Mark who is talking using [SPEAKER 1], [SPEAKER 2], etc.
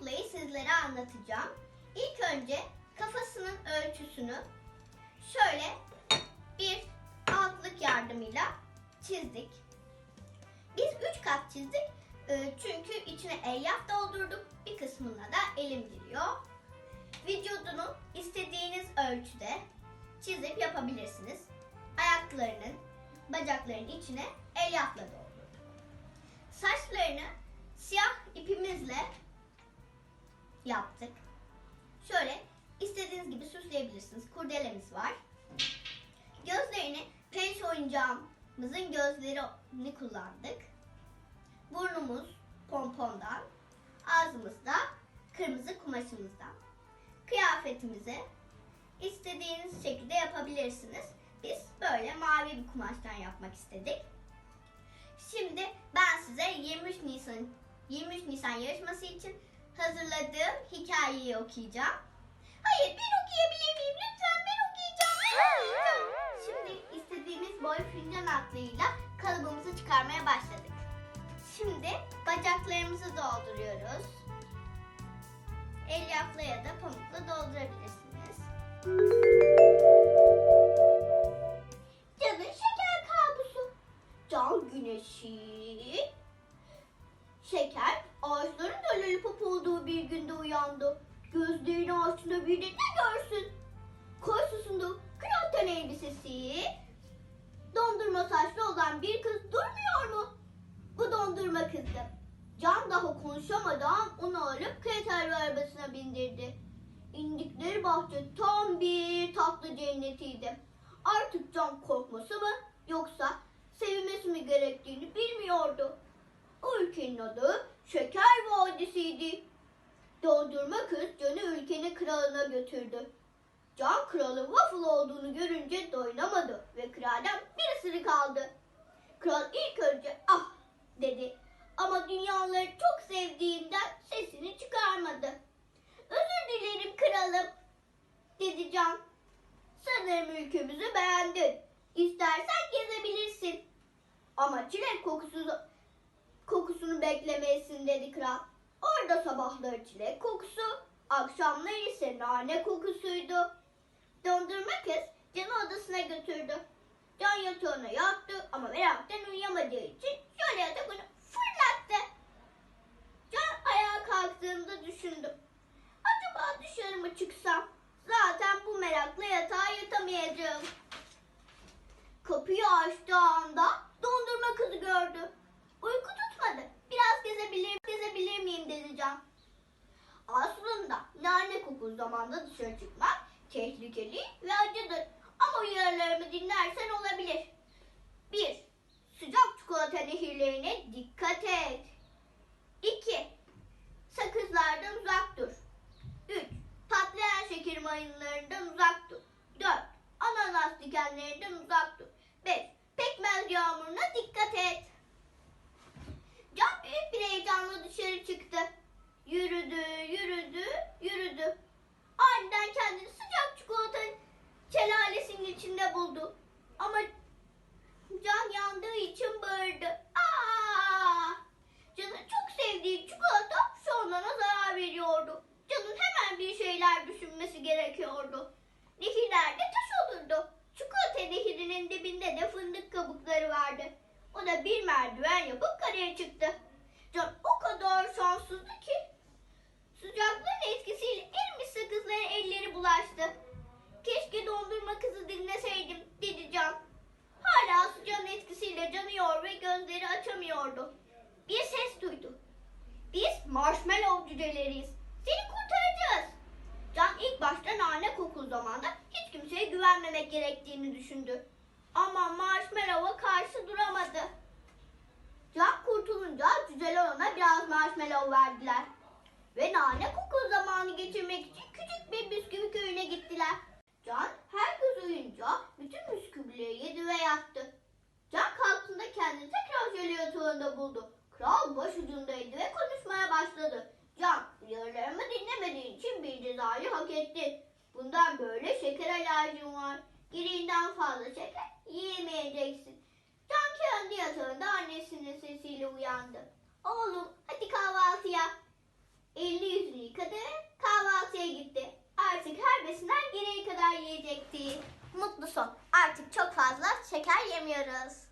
[SPEAKER 1] atlayı sizlere anlatacağım. İlk önce kafasının ölçüsünü şöyle bir altlık yardımıyla çizdik. Biz üç kat çizdik e, çünkü içine elyaf doldurduk. Bir kısmına da elim giriyor. Vücudunu istediğiniz ölçüde çizip yapabilirsiniz. Ayaklarının, bacaklarının içine elyafla doldurduk. Saçlarını siyah ipimizle yaptık. Şöyle istediğiniz gibi süsleyebilirsiniz. Kurdelemiz var. Gözlerini penç oyuncağımızın gözlerini kullandık. Burnumuz pompondan, ağzımız da kırmızı kumaşımızdan. Kıyafetimizi istediğiniz şekilde yapabilirsiniz. Biz böyle mavi bir kumaştan yapmak istedik. 23 Nisan yarışması için hazırladığım hikayeyi okuyacağım. Hayır ben okuyabilir miyim? Lütfen ben okuyacağım. Ben okuyacağım. Şimdi istediğimiz boy fincan atlığıyla kalıbımızı çıkarmaya başladık. Şimdi bacaklarımızı dolduruyoruz. Elyafla ya da pamukla doldurabilirsiniz. Canın şeker kabusu. Can güneşi. Şeker ağaçların da lollipop olduğu bir günde uyandı. Gözlerini açtığında bir de görsün? Koy susundu kıraatan elbisesi. Dondurma saçlı olan bir kız durmuyor mu? Bu dondurma kızdı. Can daha konuşamadan onu alıp kreter arabasına bindirdi. İndikleri bahçe tam bir tatlı cennetiydi. Artık Can korkması mı yoksa sevilmesi mi gerektiğini bilmiyordu. Ülkenin adı Şeker Vadisi'ydi. Dondurma kız Can'ı ülkenin kralına götürdü. Can kralın waffle olduğunu görünce doyunamadı ve kraldan bir ısırık aldı. Kral ilk önce ah dedi ama dünyaları çok sevdiğinden sesini çıkarmadı. Özür dilerim kralım dedi Can. Sanırım ülkemizi beğendin. İstersen gezebilirsin. Ama çilek kokusu kokusunu beklemeyesin dedi kral. Orada sabahları çilek kokusu, akşamları ise nane kokusuydu. Dondurma kız Can'ı odasına götürdü. Can yatağına yattı ama meraktan uyuyamadığı için şöyle yatakını fırlattı. Can ayağa kalktığında düşündü. Acaba dışarı mı çıksam? Zaten bu merakla yatağa yatamayacağım. Kapıyı açtığı anda dondurma kızı gördü. Uyku tutmadı. Biraz gezebilir, gezebilir miyim dedi Can. Aslında nane kokulu zamanda dışarı çıkmak tehlikeli ve acıdır. Ama uyarılarımı dinlersen olabilir. 1. Sıcak çikolata nehirlerine dikkat et. 2. Sakızlardan uzak dur. 3. Patlayan şeker mayınlarından uzak dur. 4. Ananas dikenlerinden uzak dur. 5. Pekmez yağmuruna dikkat et. Can büyük bir heyecanla dışarı çıktı. Yürüdü, yürüdü, yürüdü. Aniden kendini sıcak çikolata şelalesinin içinde buldu. Ama can yandığı için bağırdı. Aa! Can'ın çok sevdiği çikolata ona zarar veriyordu. Can'ın hemen bir şeyler düşünmesi gerekiyordu. Nehirlerde taş olurdu. Çikolata nehirinin dibinde de fındık kabukları vardı. O da bir merdiven yapıp karaya çıktı. Can o kadar şanssızdı ki sıcaklığın etkisiyle erimiş sakızlara elleri bulaştı. Keşke dondurma kızı dinleseydim dedi Can. Hala sıcağın etkisiyle canıyor ve gözleri açamıyordu. Bir ses duydu. Biz marshmallow cüceleriyiz. Seni kurtaracağız. Can ilk başta nane kokulu zamanda hiç kimseye güvenmemek gerektiğini düşündü. Ama marshmallow'a karşı duramadı. Can kurtulunca cüceler ona biraz marshmallow verdiler. Ve nane kokulu zamanı geçirmek için küçük bir bisküvi köyüne gittiler. Can herkes uyuyunca bütün bisküvileri yedi ve yattı. Can kalktığında kendini tekrar jöle yatağında buldu. Kral baş ucundaydı ve konuşmaya başladı. Can, uyarılarımı dinlemediğin için bir cezayı hak ettin. Bundan böyle şeker alerjin var. Gereğinden fazla şeker yiyemeyeceksin. Can kendi yatağında annesinin sesiyle uyandı. Oğlum hadi kahvaltıya. Elini yüzünü yıkadı, kahvaltıya gitti. Artık her besinden gereği kadar yiyecekti. Mutlu son. Artık çok fazla şeker yemiyoruz.